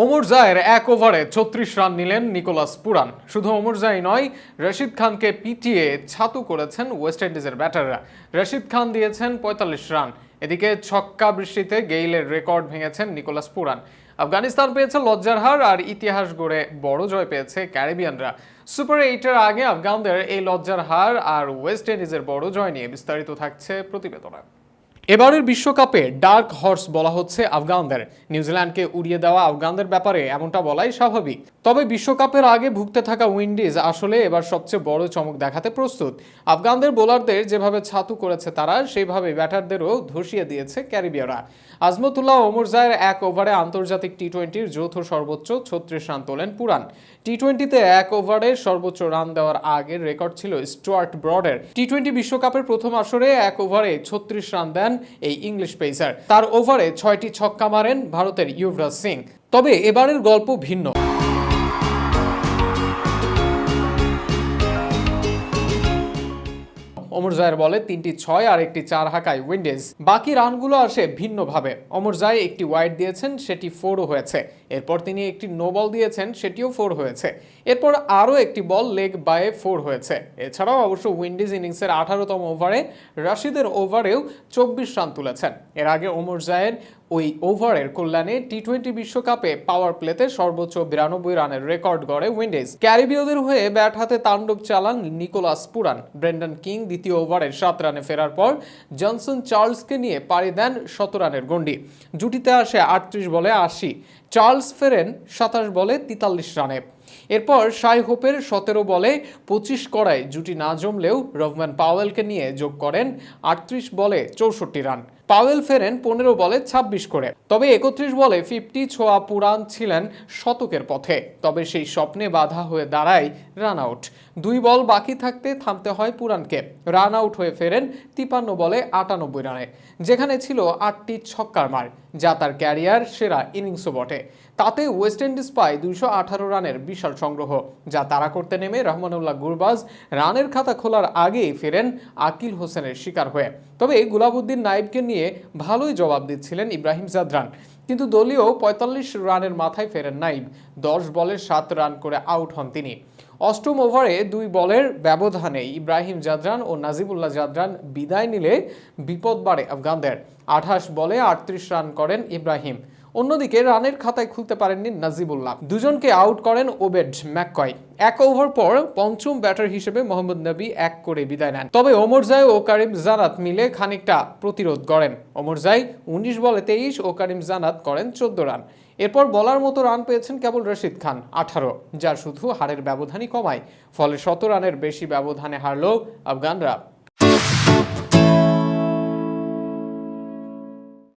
ওমর জায়ের এক ওভারে ছত্রিশ রান নিলেন নিকোলাস পুরান। শুধু ওমর জাই নয়, রশিদ খানকে পিটিয়ে ছাতু করেছেন ওয়েস্ট ইন্ডিজের ব্যাটাররা। রশিদ খান দিয়েছেন পঁয়তাল্লিশ রান। এদিকে ছক্কা বৃষ্টিতে গেইলের রেকর্ড ভেঙেছেন নিকোলাস পুরান। আফগানিস্তান পেয়েছে লজ্জার হার আর ইতিহাস গড়ে বড় জয় পেয়েছে ক্যারিবিয়ানরা। সুপার এইটের আগে আফগানদের এই লজ্জার হার আর ওয়েস্ট ইন্ডিজের বড় জয় নিয়ে বিস্তারিত থাকছে প্রতিবেদনে। এবারের বিশ্বকাপে ডার্ক হর্স বলা হচ্ছে আফগানদের। নিউজিল্যান্ডকে উড়িয়ে দেওয়া আফগানদের ব্যাপারে এমনটা বলাই স্বাভাবিক। তবে বিশ্বকাপের আগে ভুগতে থাকা উইন্ডিজ আসলে এবার সবচেয়ে বড় চমক দেখাতে প্রস্তুত। আফগানদের বোলারদের যেভাবে ছাতু করেছে তারা, সেইভাবে ব্যাটারদেরও ধসিয়ে দিয়েছে ক্যারিবিয়ারা। আজমতুল্লাহ ওমর জায়ের এক ওভারে আন্তর্জাতিক টি টোয়েন্টির যৌথ সর্বোচ্চ ছত্রিশ রান তোলেন পুরান। টি টোয়েন্টিতে এক ওভারে সর্বোচ্চ রান দেওয়ার আগের রেকর্ড ছিল স্টুয়ার্ট ব্রডের। টি টোয়েন্টি বিশ্বকাপের প্রথম আসরে এক ওভারে ছত্রিশ রান দেন এই ইংলিশ পেসার। তার ওভারে ছয়টি ছক্কা মারেন ভারতের ইউভরাজ সিং। তবে এবারের গল্প ভিন্ন। অমর জায়ের বলে তিনটি ছয় আর একটি চার হাঁকায় উইন্ডিজ। বাকি রানগুলো আসে ভিন্নভাবে। অমর জায় একটি ওয়াইড দিয়েছেন, সেটি ফোরও হয়েছে। এরপর তিনি একটি নো বল দিয়েছেন, সেটিও ফোর হয়েছে। এরপর আরও একটি বল লেগ বায়ে ফোর হয়েছে। এছাড়াও অবশ্য উইন্ডিজ ইনিংসের আঠারোতম ওভারে রাশিদের ওভারেও চব্বিশ রান তুলেছেন। এর আগে ওমর জায়ের ওই ওভারের কল্যাণে টি টোয়েন্টি বিশ্বকাপে পাওয়ার প্লেতে সর্বোচ্চ বিরানব্বই রানের রেকর্ড গড়ে উইন্ডিজ। ক্যারিবীয়দের হয়ে ব্যাট হাতে তাণ্ডব চালান নিকোলাস পুরান। ব্রেন্ডন কিং দ্বিতীয় ওভারের সাত রানে ফেরার পর জনসন চার্লসকে নিয়ে পাড়ি দেন শত রানের গন্ডি জুটিতে আসে আটত্রিশ বলে আশি। চার্লস ফেরেন সাতাশ বলে তেতাল্লিশ রানে। এরপর শাই হোপের সতেরো বলে পঁচিশ করায় জুটি না জমলেও রহমান পাওয়েলকে নিয়ে যোগ করেন আটত্রিশ বলে চৌষট্টি রান। পাওয়েল ফেরেন পনেরো বলে ২৬ করে। তবে একত্রিশ বলে ফিফটি ছোয়া পুরান ছিলেন শতকের পথে। তবে সেই স্বপ্নে বাধা হয়ে দাঁড়ায় রান আউট। দুই বল বাকি থাকতে থামতে হয় পুরানকে রান আউট হয়ে ফেরেন তিপান্ন বলে আটানব্বই রানে, যেখানে ছিল আটটি ছক্কার মার, যা তার ক্যারিয়ার সেরা ইনিংসও বটে। তাতে ওয়েস্ট ইন্ডিজ পায় দুইশো আঠারো রানের বিশাল সংগ্রহ, যা তারা করতে নেমে রহমানুল্লাহ গুরবাজ রানের খাতা খোলার আগেই ফেরেন আকিল হোসেনের শিকার হয়ে। তবে গুলাবুদ্দিন নাইবকে নিয়ে ভালোই জবাব দিচ্ছিলেন ইব্রাহিম জাদরান। কিন্তু দলীয় পঁয়তাল্লিশ রানের মাথায় ফেরেন নাইব দশ বলে সাত রান করে আউট হন তিনি। অষ্টম ওভারে দুই বলের ব্যবধানে ইব্রাহিম জাদরান ও নাজিবুল্লাহ জাদরান বিদায় নিলে বিপদ বাড়ে আফগানদের। আঠাশ বলে আটত্রিশ রান করেন ইব্রাহিম। অন্যদিকে রানের খাতায় খুলতে পারেননি নাজিবুল্লাহ। দুজনকে আউট করেন ওবেড ম্যাককয়। এক ওভার পর পঞ্চম ব্যাটার হিসেবে মোহাম্মদ নবী এক করে বিদায় নেন। তবে ওমর জাই ও কারিম জানাত মিলে খানিকটা প্রতিরোধ করেন ওমর জাই উনিশ বলে তেইশ ও কারিম জানাত করেন চোদ্দ রান। এরপর বলার মতো রান পেয়েছেন কেবল রশিদ খান, আঠারো যা শুধু হারের ব্যবধানই কমায়। ফলে শত রানের বেশি ব্যবধানে হারল আফগানরা।